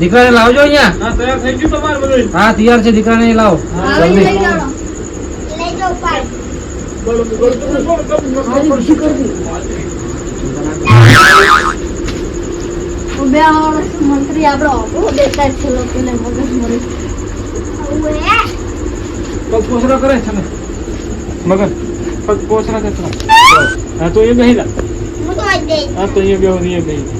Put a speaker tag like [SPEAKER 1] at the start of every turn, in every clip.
[SPEAKER 1] દીકરાને લાવજો અહીંયા.
[SPEAKER 2] હા તૈયાર થઈ તમારે બધું?
[SPEAKER 1] હા તૈયાર છે દીકરાને લાવો. જલ્દી.
[SPEAKER 3] બે મંત્રી આપણો આપણો દેતા છે લોકોને મગજ મરી.
[SPEAKER 2] પગ પોસરા કરે છે ને? પગ પોસરા કરે છે હા તો એ બેહી જા.
[SPEAKER 3] હું તો
[SPEAKER 2] હા એ બેહો એ બેહી જા.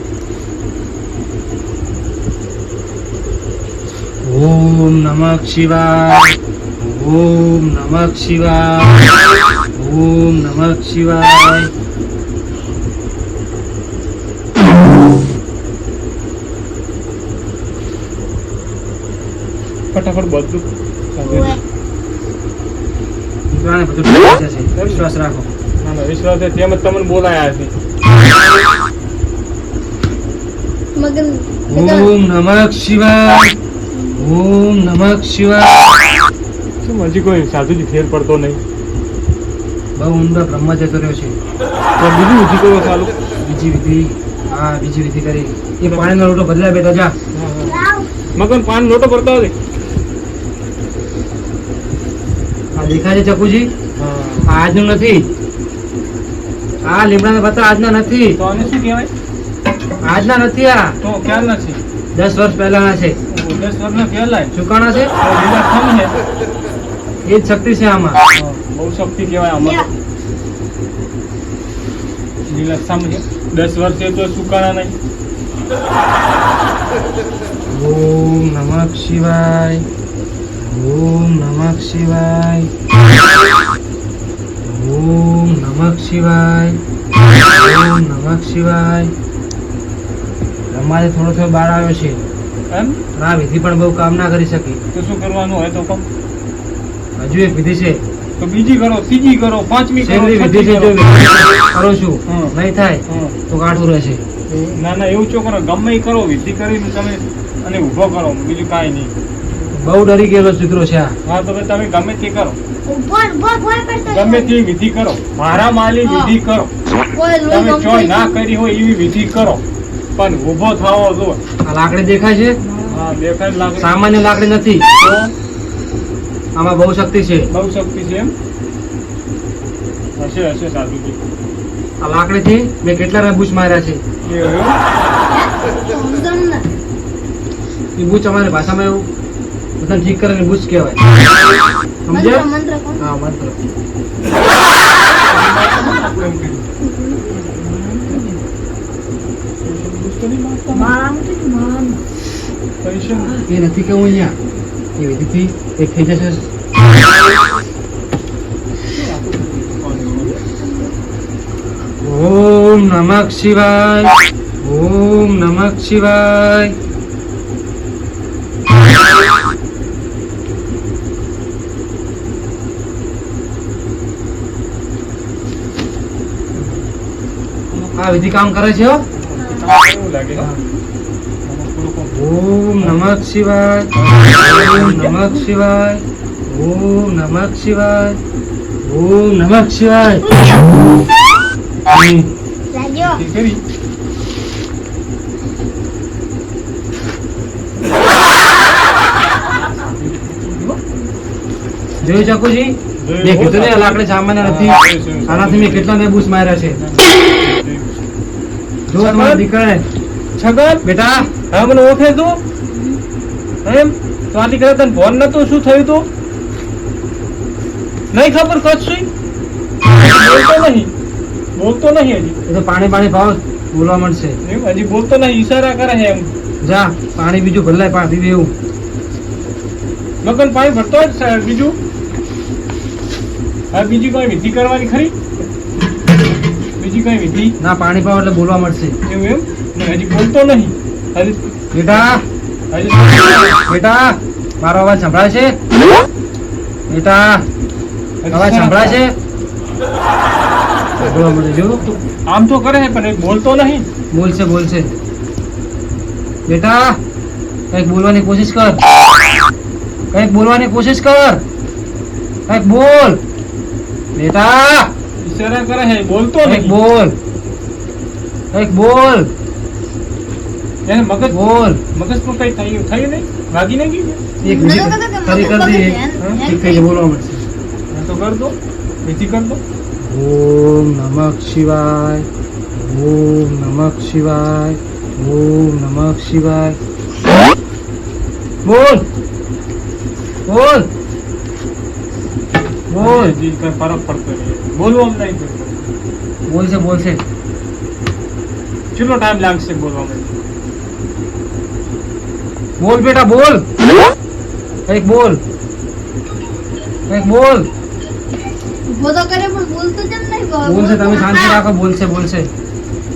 [SPEAKER 1] ઓમ નમઃ શિવાય ઓમ નમઃ શિવાય ઓમ નમઃ શિવાય
[SPEAKER 2] ફટાફટ બધું
[SPEAKER 1] વિશ્વાસ રાખો
[SPEAKER 2] ના ના વિશ્વાસ તેમ જ તમને બોલાયા છે
[SPEAKER 3] મગન
[SPEAKER 1] ઓમ નમઃ શિવાય ઓમ નમઃ શિવાય.
[SPEAKER 2] શું હજી કોઈ સાધુજી ફેર પડતો નહીં?
[SPEAKER 1] બહુ ઊંડો બ્રહ્મ જતો રહ્યો છે.
[SPEAKER 2] તો બીજું હજી કોઈ ચાલુ.
[SPEAKER 1] બીજી વિધિ હા બીજી વિધિ કરી. એ પાણીનો લોટો બદલાય બેટા જા.
[SPEAKER 2] મગન પાણી લોટો ભરતા હોય
[SPEAKER 1] આ દેખાય છે ચકુજી? આજનું નથી. આ લીમડાના પત્તા આજના નથી.
[SPEAKER 2] તો આને શું કહેવાય?
[SPEAKER 1] આજના નથી આ.
[SPEAKER 2] તો ખ્યાલ નથી.
[SPEAKER 1] દસ વર્ષ પહેલાના છે.
[SPEAKER 2] દસ વર્ષનો લાય
[SPEAKER 1] ચુકાણા છે
[SPEAKER 2] લીલા થમ છે.
[SPEAKER 1] એ જ શક્તિ છે આમાં.
[SPEAKER 2] બહુ શક્તિ કહેવાય આમાં લીલા સમ છે. દસ વર્ષે તો સુકાણા નહીં.
[SPEAKER 1] ઓમ નમઃ શિવાય. ઓમ નમઃ શિવાય. ઓમ નમઃ શિવાય. ઓમ નમઃ શિવાય. અમારે થોડો થોડો બહાર આવ્યો છે.
[SPEAKER 2] એમ?
[SPEAKER 1] આ વિધિ પણ બહુ કામ ના કરી શકી.
[SPEAKER 2] તો શું કરવાનું હોય તો કહો.
[SPEAKER 1] હજુ એક વિધિ છે.
[SPEAKER 2] તો બીજી કરો ત્રીજી કરો પાંચમી કરો
[SPEAKER 1] વિધિ છે જો
[SPEAKER 2] કરો.
[SPEAKER 1] છું. નહીં થાય તો કાઢવું રહેશે.
[SPEAKER 2] ના ના એવું છો કરો ગમે કરો વિધિ કરીને તમે અને ઊભો કરો બીજું કાંઈ નહીં.
[SPEAKER 1] બહુ ડરી ગયેલો દીકરો છે
[SPEAKER 2] હા તો તમે ગમે તે કરો. ગમે તે વિધિ કરો. મારા માલી વિધિ કરો. તમે ચોય ના કરી હોય એવી વિધિ કરો. પણ ઊભો થવો જો.
[SPEAKER 1] આ લાકડી દેખાય છે?
[SPEAKER 2] હા દેખાય લાગે
[SPEAKER 1] સામાન્ય લાકડી નથી. આમાં બહુ શક્તિ છે.
[SPEAKER 2] બહુ શક્તિ છે એમ? હશે હશે સાધુજી.
[SPEAKER 1] આ લાકડીથી મેં કેટલા રા બૂચ માર્યા છે? એ બૂચ અમારી ભાષામાં એવું બધા ઠીક કરે બૂચ કહેવાય. સમજ્યા? હા મંત્ર. એ નથી કેવું અહીંયા. એ વિધિથી એ થઈ જશે. ઓમ નમઃ શિવાય. ઓમ નમઃ શિવાય. આ વિધિ કામ કરે છે હો? ઓમ નમઃ શિવાય. ઓમ નમઃ શિવાય. ઓમ નમઃ શિવાય. ઓમ નમઃ શિવાય. જોયું ચકુજી? મેં કીધું ને લાકડી સામાન્ય નથી. આનાથી મેં કેટલા ને બૂસ માર્યા છે? જો તમારા દીકરાને.
[SPEAKER 2] છગન
[SPEAKER 1] બેટા
[SPEAKER 2] હા મને ઓળખે તું? એમ? તો આ દીકરા તને ફોન નતું શું થયું તું? નહીં ખબર કશું બોલતો નહીં. બોલતો નહીં હજી.
[SPEAKER 1] એ તો પાણી પાણી ભાવ બોલવા મળશે
[SPEAKER 2] એમ? હજી બોલતો નહીં ઈશારા કરે છે એમ.
[SPEAKER 1] જા પાણી બીજું ભરલાય પાણી દેવું
[SPEAKER 2] મગન પાણી ભરતો જ બીજું? હા બીજી કોઈ વિધિ કરવાની ખરી? બીજી કઈ વિધિ?
[SPEAKER 1] ના પાણી પાવ એટલે બોલવા મળશે.
[SPEAKER 2] એવું એમ? હજી બોલતો નહીં. હજી
[SPEAKER 1] બેટા! બેટા! મારો અવાજ સંભળાય છે? બેટા! અવાજ સંભળાય છે? બોલવા મળે જો
[SPEAKER 2] આમ તો કરે છે પણ બોલતો નહીં.
[SPEAKER 1] બોલશે બોલશે. બેટા! કંઈક બોલવાની કોશિશ કર. કંઈક બોલવાની કોશિશ કર. કંઈક બોલ. બેટા!
[SPEAKER 2] ઈશારા કરે છે બોલતો
[SPEAKER 1] કંઈક
[SPEAKER 2] નહીં
[SPEAKER 1] બોલ કંઈક બોલ
[SPEAKER 2] એને મગજ
[SPEAKER 1] બોલ
[SPEAKER 2] મગજ પર કઈ થયું થયું નહીં વાગી નહીં ગયું
[SPEAKER 1] એક
[SPEAKER 3] મને
[SPEAKER 1] વિધિ
[SPEAKER 3] તો
[SPEAKER 1] કરી
[SPEAKER 3] કહેતો કે
[SPEAKER 1] કરી દઈએ
[SPEAKER 3] મગજ
[SPEAKER 2] હા?
[SPEAKER 3] એમ-
[SPEAKER 1] ઠીક થઈ જાય બોલવા મળશે
[SPEAKER 2] હા તો કર દો વિધિ કર દો
[SPEAKER 1] ઓમ નમઃ શિવાય ઓમ નમઃ શિવાય ઓમ નમઃ શિવાય બોલ બોલ બોલ
[SPEAKER 2] હજી કઈ ફરક પડતો નહીં બોલવું આમ નહીં પડતું.
[SPEAKER 1] બોલશે બોલશે
[SPEAKER 2] કેટલો ટાઈમ લાગશે બોલવામાં
[SPEAKER 1] બોલ બેટા બોલ કંઈક બોલ કંઈક બોલ
[SPEAKER 3] ઊભો તો કરે પણ બોલતો કેમ નહીં બોલ-
[SPEAKER 1] બોલશે તમે
[SPEAKER 3] બોલતો
[SPEAKER 1] શાંતિ
[SPEAKER 3] હા.
[SPEAKER 1] રાખો બોલશે બોલશે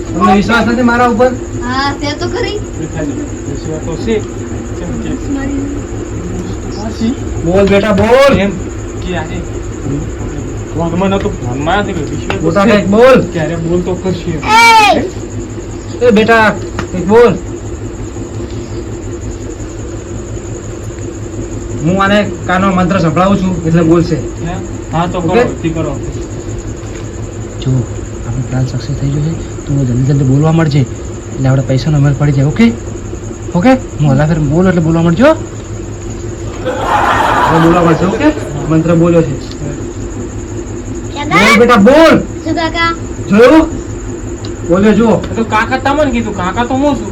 [SPEAKER 1] તમને વિશ્વાસ નથી મારા ઉપર
[SPEAKER 3] હા તે તો ખરી
[SPEAKER 2] દેખાય વિશ્વાસ તો છે કેમ કે
[SPEAKER 1] બોલ બેટા બોલ
[SPEAKER 2] એમ કે આને ભગવાન હતો ભગવાનમાં નથી કે
[SPEAKER 1] મોટા
[SPEAKER 2] છે.
[SPEAKER 1] બોલ.
[SPEAKER 2] ક્યારે બોલ તો કરશે.
[SPEAKER 1] એ બેટા કંઈક બોલ. હું આને કાનો મંત્ર સંભળાવું છું એટલે બોલશે.
[SPEAKER 2] હા? તો કરો કરો.
[SPEAKER 1] જો આપણો પ્લાન સક્સેસ થઈ જશે તો જલ્દી જલ્દી બોલવા મળશે એટલે આપણે પૈસાનો અમલ પડી જાય ઓકે? ઓકે? હું હલા ફેર બોલ એટલે બોલવા મળજો બોલવા મળશે ઓકે? મંત્ર બોલ્યો છે. બોલ બેટા બોલ.
[SPEAKER 3] શું કાકા.
[SPEAKER 1] જોયું? બોલે
[SPEAKER 2] જો તો કાકા તમને કીધું. કાકા તો હું છું.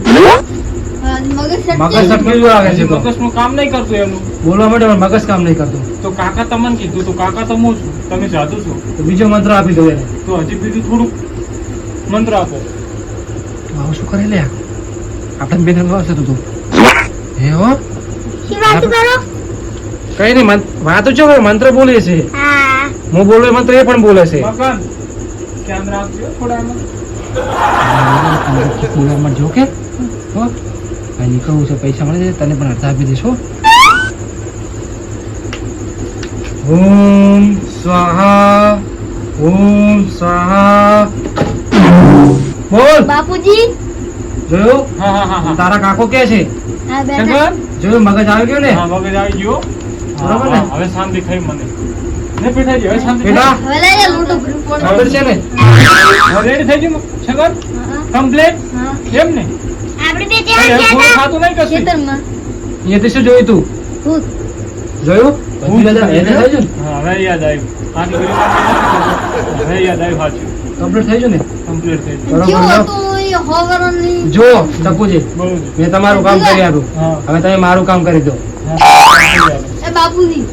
[SPEAKER 3] મગજ સટકે
[SPEAKER 1] મગજ સટકેલું આવે છે
[SPEAKER 2] હજી
[SPEAKER 1] તો
[SPEAKER 2] મગજનું કામ નહીં કરતું એનું.
[SPEAKER 1] બોલવા માટે પણ મગજ કામ નહીં કરતું.
[SPEAKER 2] તો કાકા તમને કીધું તો કાકા તો હું છું. તમે જાદુ છો.
[SPEAKER 1] તો બીજો મંત્ર આપી દો એને.
[SPEAKER 2] તો હજી બીજું થોડુંક મંત્ર આપો.
[SPEAKER 1] આવું શું કરે લે? આપણે બેન આવશે તું તું. હે હો? કઈ નહીં વાતો છો મંત્ર બોલે છે
[SPEAKER 3] હા
[SPEAKER 1] બોલું એમાં તો એ પણ બોલે છે. આ નીકળવું છે પૈસા મળે છે તને પણ અડધા આપી દઈશ ઓમ સ્વાહા ઓમ સ્વાહા. બોલ.
[SPEAKER 3] બાપુજી?
[SPEAKER 1] જોયું?
[SPEAKER 2] હા હા હા
[SPEAKER 1] તારા કાકો કે છે? જોયું? મગજ આવી ગયો ને?
[SPEAKER 2] હા મગજ આવી ગયો.
[SPEAKER 1] બરાબર ને?
[SPEAKER 2] હવે શાંતિ થઈ મને. ને પીઠાજી હવે શાંતિ
[SPEAKER 1] બેટા
[SPEAKER 3] હવે લોટો ભરી પડો.
[SPEAKER 1] ખબર છે ને?
[SPEAKER 2] રેડી થઈ ગયું શંકર?
[SPEAKER 3] હા,
[SPEAKER 2] કમ્પ્લેટ ને?
[SPEAKER 3] આપણે બે
[SPEAKER 2] હવે થોડું ખાતું નહીં કશું.
[SPEAKER 3] ખેતરમાં.
[SPEAKER 1] અહીંયાથી શું જોયું તું?
[SPEAKER 3] ભૂત.
[SPEAKER 1] જોયું? બધી રજા એને થઈ ગયું
[SPEAKER 2] હવે યાદ આવ્યું. આટલી બધી વાત નથી કરતો. હવે યાદ આવ્યું સાચું.
[SPEAKER 1] કમ્પ્લીટ થઈ ગયું ને?
[SPEAKER 2] કમ્પ્લીટ થઈ
[SPEAKER 1] બરોબર
[SPEAKER 3] કેવું
[SPEAKER 1] લો.
[SPEAKER 3] હતું એ હોવરની.
[SPEAKER 1] જો ચકુજી મેં તમારું કામ કરી આપ્યું
[SPEAKER 2] હા.
[SPEAKER 1] હવે તમે મારું કામ કરી દો.
[SPEAKER 2] હા
[SPEAKER 3] બાપુજી.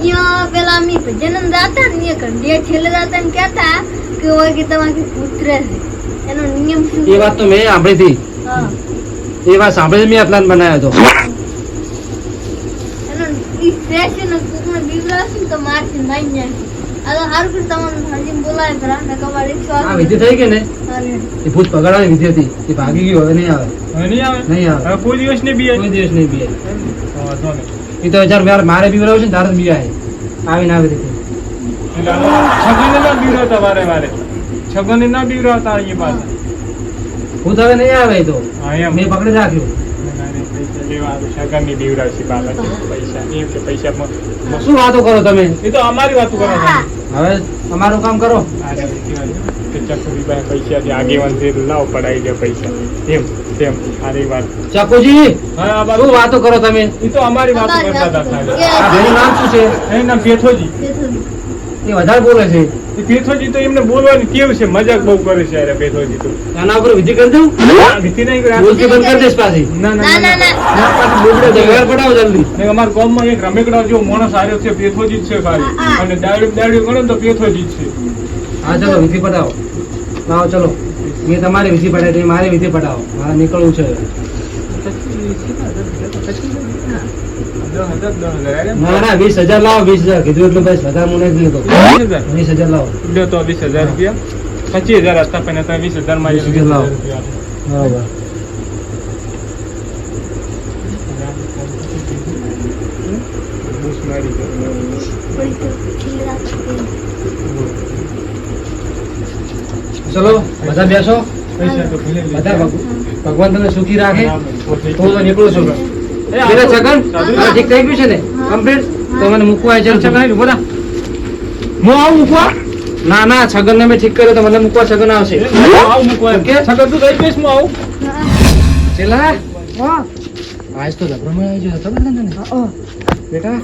[SPEAKER 3] અહીંયા પેલા અમે ભજન ગાતા ને અહીંયા કંડિયા છેલ્લે ગાતા ને કહેતા કે હોય કે તમારે પુત્ર છે. એનો નિયમ શું
[SPEAKER 1] એ વાત તો મેં સાંભળી હતી.
[SPEAKER 3] હા
[SPEAKER 1] એ વાત સાંભળી મેં આ પ્લાન બનાવ્યો હતો.
[SPEAKER 3] એનો ઈ શ્રેષ્ઠ ને કોકને તો મારશે ને મારી આ તો હારું કે તમને હજી બોલાય ખરા ને કમાડ એકસો
[SPEAKER 1] આ વિધિ થઈ કે ને? એ ભૂત પકડવાની વિધિ હતી. એ ભાગી ગયો હવે નહીં આવે.
[SPEAKER 2] હવે નહીં આવે?
[SPEAKER 1] નહીં આવે.
[SPEAKER 2] કોઈ દિવસ નહીં બી
[SPEAKER 1] કોઈ દિવસ નહીં
[SPEAKER 2] વાંધો નહીં.
[SPEAKER 1] એ તો હજાર મારે મારે બીવડાવું છે ને તારે બીવાય આવીને આવી રીતે
[SPEAKER 2] એટલે ના બીવડાવતા વારે વારે છગનને ના બીવડાવતા અહીંયા પાછા
[SPEAKER 1] ભૂત હવે નહીં આવે તો મેં પકડી રાખ્યું
[SPEAKER 2] પૈસા પૈસા પૈસા
[SPEAKER 1] શું વાતો કરો તમે
[SPEAKER 2] એ તો અમારી વાતો કરો.
[SPEAKER 1] હવે અમારું કામ કરો
[SPEAKER 2] પાસે પૈસા આગેવાન લાવ પડાવી દે પૈસા એમ તેમ સારી વાત
[SPEAKER 1] ચાકુજી
[SPEAKER 2] હા
[SPEAKER 1] શું
[SPEAKER 2] બાબુ
[SPEAKER 1] વાતો કરો તમે?
[SPEAKER 2] એ તો અમારી વાતો કરતા હતા
[SPEAKER 1] ભાઈનું નામ શું છે?
[SPEAKER 2] એનું નામ પેથોજી
[SPEAKER 1] એ વધારે બોલે છે.
[SPEAKER 2] એ પેથોજી તો એમને બોલવાની કેવું છે? મજાક બહુ કરે છે અરે પેથોજી તો.
[SPEAKER 1] આના ઉપર વિધિ કરી દઉં?
[SPEAKER 2] વિધિ નહીં કરે.
[SPEAKER 1] બોલતી બંધ કરી દેશ પાછી.
[SPEAKER 2] ના
[SPEAKER 3] ના ના ના
[SPEAKER 1] ના, પાછી બોબડે જગાડ પડાવો જલ્દી.
[SPEAKER 2] ને અમારા ગામમાં એક રમેકડા જેવો માણસ આવ્યો છે પેથોજી જ છે ખાલી. અને દાડ્યું દાડ્યું ગણો તો પેથોજી જ છે.
[SPEAKER 1] હા ચલો વિધિ પટાવો લાવો ચલો. મેં તમારી વિધિ પટાવી મારી વિધિ પડાવો મારે નીકળવું છે. ના ના વીસ હજાર લાવો વીસ હજાર. કીધું એટલું બસ વધારે મને વીસ હજાર? લાવો.
[SPEAKER 2] લ્યો તો વીસ હજાર રૂપિયા. પચીસ હજાર હતા પણ તમે વીસ હજારમાં
[SPEAKER 1] વીસ હજાર લાવો. બરોબર ચલો. બધા બેસો. બધા ભગવાન તમને સુખી રાખે. હું તો નીકળું છું. છગન ઠીક થઈ ગયું છે ને? કમ્પ્લીટ? તો મને મૂકવા આવી છે છગન બોલા હું આવું મૂકવા? ના ના છગન ને મેં ઠીક કર્યો તો મને મૂકવા છગન આવશે. કે
[SPEAKER 2] છગન તું પેસમાં આવું.
[SPEAKER 1] છેલ્લા
[SPEAKER 4] હા.
[SPEAKER 1] આજ તો ગભરો આવી ગયો ખબર ને તને? બેટા?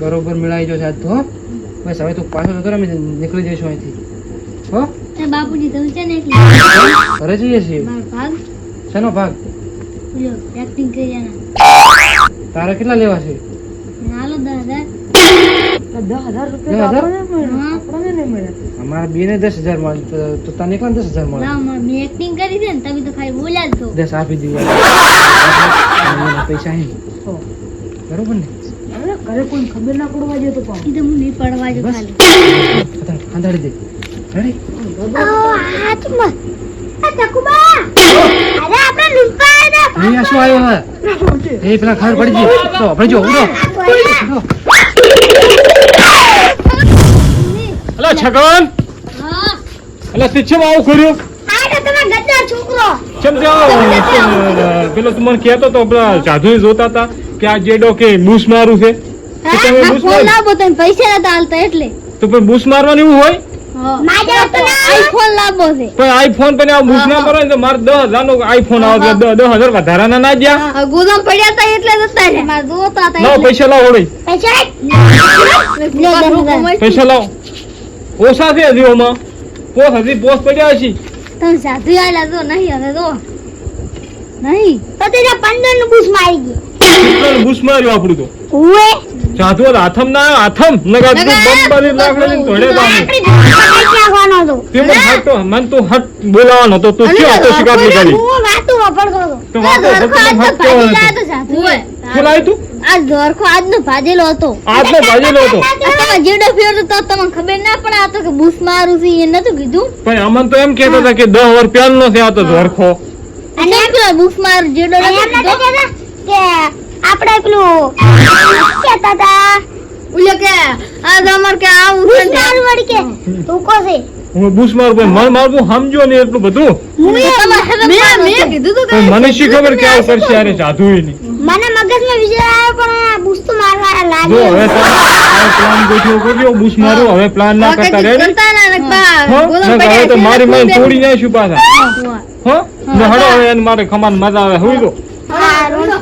[SPEAKER 1] બરોબર મેળાઈ ગયો છે આજ તો હો? બસ હવે તું પાછો જતો ને નીકળી જઈશું અહીંથી. હો?
[SPEAKER 5] બાપુજી તમે છે ને એટલે
[SPEAKER 1] ઘરે જઈએ છીએ.
[SPEAKER 5] ભાગ.
[SPEAKER 1] શેનો ભાગ?
[SPEAKER 5] લ્યો એક્ટિંગ કરી એના
[SPEAKER 1] તારે કેટલા લેવા છે?
[SPEAKER 4] નહીં મળ્યા.
[SPEAKER 1] અમારા બે ને દસ હજાર તો- તો તને એકલા દસ હજાર
[SPEAKER 5] ના મેં એક્ટિંગ કરી છે ને તમે તો ખાલી બોલ્યા જ છો
[SPEAKER 1] દસ આપી દઈએ પૈસા અહીં બરોબર ને?
[SPEAKER 4] અરે ઘરે કોઈ ખબર ના પડવા દે તો પાછું.
[SPEAKER 5] એ તો હું નહીં પડવા જો ખાલી.
[SPEAKER 1] અત્યારે આંધાડી દે રેડી
[SPEAKER 5] હાથમાં આ ચકુબા અરે આપણે લુકા
[SPEAKER 1] અહીં આ શું આવ્યો હે એ પેલા ખાર પડી ગઈ તો આપણે જો ઉડો ઉડો.
[SPEAKER 2] છગન
[SPEAKER 5] હા
[SPEAKER 2] અલા શિક્ષમ આવું કર્યું
[SPEAKER 5] આ તો તમે ગદ્દાર છોકરો
[SPEAKER 2] ચમ ત્યાં પેલો તું મને કહેતો તો સાધુ જોતા હતા કે આ જેડો કે બૂસ મારું છે
[SPEAKER 5] પૈસા નતા હાલતા એટલે
[SPEAKER 2] તો પણ બૂસ મારવાનું એવું હોય
[SPEAKER 5] આઈફોન લાવવો છે.
[SPEAKER 2] પણ આઈફોન પર આ ના મારો તો મારે દસ હજાર નો આઈફોન આવે દસ દસ હજાર વધારાના ના જ્યાં
[SPEAKER 5] આ ગોદામ પડ્યા હતા એટલે જતા રહ્યા. મારે જોતા હતા
[SPEAKER 2] લાવો પૈસા લાવો હોડી
[SPEAKER 5] પૈસા
[SPEAKER 2] પૈસા લાવો. ઓછા છે હજી ઓમાં પોસ હજી પોસ પડ્યા છે
[SPEAKER 5] તમે સાધુ આલા તો નહીં હવે તો નહીં. તો તેના પંદરનું બૂસ મારી ગઈ
[SPEAKER 2] કેટલાનું બૂસ માર્યું આપણું તો.
[SPEAKER 5] ઉવે.
[SPEAKER 2] સાધુ આથમ ના આથમ. નગર તું બમ બરી ધોળે જામે.
[SPEAKER 5] નાખવાનો તે
[SPEAKER 2] મને હટ મન તું હટ બોલાવાનો તો તું કે તો શિકાર કરી
[SPEAKER 5] હું વાતો વાપરતો હતો.
[SPEAKER 2] તો વાતો કેવો હતો?
[SPEAKER 5] લાયો તો સાધુએ.
[SPEAKER 2] શું લાવ્યું તું?
[SPEAKER 5] આ ધરખો આજનો ભાજેલો હતો.
[SPEAKER 2] આજનો ભાજેલો હતો.
[SPEAKER 5] તમે જેડો ફેરતો તો તમને ખબર ના પડે આ તો કે બૂસ મારું છે એ નતું કીધું?
[SPEAKER 2] પણ અમન તો એમ કહેતો હતા કે દસ વર્ષ પહેલાનો છે આ તો ઝોરખો
[SPEAKER 5] અને બૂસ માર જેડો નતો કે આપણે પેલું કહેતા હતા ઓલો કે આ તમાર કે આવું બૂસ મારું વળી કે. ટૂંકો છે.
[SPEAKER 2] હું બૂસ મારું પણ મન મારું સમજો ને એટલું બધું.
[SPEAKER 5] મેં મેં કીધું તો
[SPEAKER 2] પણ મને શી ખબર કે આવું કરશે અરે સાધુ નહીં.
[SPEAKER 5] મને મગજમાં વિચાર આવ્યો પણ આ બૂસ તો મારવા
[SPEAKER 2] જો હવે પ્લાન ગોઠવો કર્યો બૂસ મારો હવે પ્લાન ના કરતા રેડી હો. નકર હવે તો મારી મારી તોડી નાખ્યું પાછા. હો. ને હડો હવે એને મારે ખમાન મજા આવે. હોય તો
[SPEAKER 5] હા